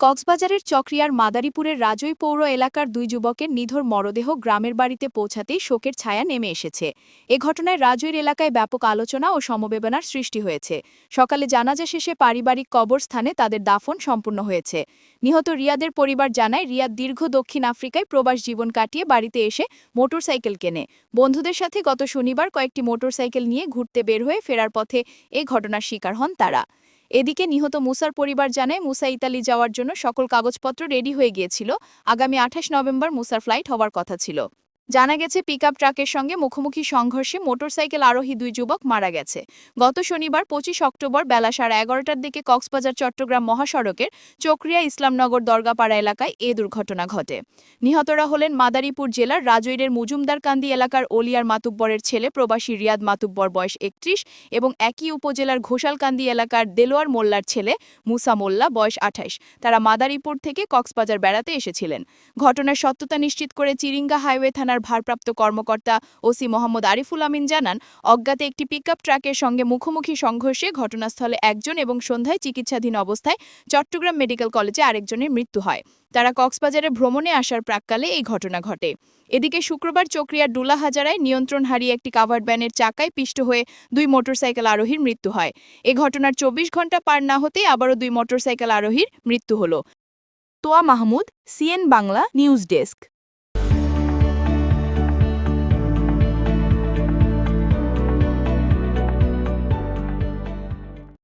কক্সবাজারের চকরিয়ার মাদারীপুরের রাজৈ পৌর এলাকার দুই যুবকের নিধর মরদেহ গ্রামের বাড়িতে পৌঁছাতেই শোকের ছায়া নেমে এসেছে। এ ঘটনায় রাজৈর এলাকায় ব্যাপক আলোচনা ও সমবেদনার সৃষ্টি হয়েছে। সকালে জানাজা শেষে পারিবারিক কবরস্থানে তাদের দাফন সম্পূর্ণ হয়েছে। নিহত রিয়াদের পরিবার জানায় রিয়াদ দীর্ঘ দক্ষিণ আফ্রিকায় প্রবাস জীবন কাটিয়ে বাড়িতে এসে মোটরসাইকেল কেনে। বন্ধুদের সাথে গত শনিবার কয়েকটি মোটরসাইকেল নিয়ে ঘুরতে বের হয়ে ফেরার পথে এ ঘটনার শিকার হন তারা। এদিকে নিহত মুসার পরিবার জানায়, মুসা ইতালি যাওয়ার জন্য সকল কাগজপত্র রেডি হয়ে গিয়েছিল। আগামী আঠাশ নভেম্বর মুসার ফ্লাইট হওয়ার কথা ছিল। জানা গেছে, পিকআপ ট্রাকের সঙ্গে মুখোমুখি সংঘর্ষে মোটরসাইকেল আরোহী দুই যুবক মারা গেছে। গত শনিবার, পঁচিশ অক্টোবর বেলা সাড়ে এগারোটার দিকে কক্সবাজার, চট্টগ্রাম মহাসড়কের চক্রিয়া ইসলামনগর দরগাপাড়া এলাকায় এ দুর্ঘটনা ঘটে। নিহতরা হলেন মাদারীপুর জেলার রাজৈরের মুজুমদারকান্দি এলাকার ওলিয়ার মাতুব্বরের ছেলে প্রবাসী রিয়াদ মাতুব্বর, বয়স একত্রিশ, এবং একই উপজেলার ঘোষালকান্দি এলাকার দেলোয়ার মোল্লার ছেলে মুসা মোল্লা, বয়স আঠাইশ তারা মাদারীপুর থেকে কক্সবাজার বেড়াতে এসেছিলেন। ঘটনার সত্যতা নিশ্চিত করে চিরিঙ্গা হাইওয়ে থানার ভারপ্রাপ্ত কর্মকর্তা ওসি মোহাম্মদ আরিফুল আমিন জানান, অজ্ঞাতে একটি পিকআপ ট্রাকের সঙ্গে মুখোমুখি সংঘর্ষে ঘটনাস্থলে একজন এবং সন্ধ্যায় চিকিৎসাধীন অবস্থায় চট্টগ্রাম মেডিকেল কলেজে আরেকজনের মৃত্যু হয়। তারা কক্সবাজারে ভ্রমণে আসার প্রাককালে এই ঘটনা ঘটে। এদিকে শুক্রবার চক্রিয়ার ডুলা হাজারায় নিয়ন্ত্রণ হারিয়ে একটি কাভার্ড ভ্যানের চাকায় পিষ্ট হয়ে দুই মোটরসাইকেল আরোহীর মৃত্যু হয়। এ ঘটনার চব্বিশ ঘণ্টা পার না হতেই আবারও দুই মোটরসাইকেল আরোহীর মৃত্যু হল। Toya Mahmud CN Bangla news desk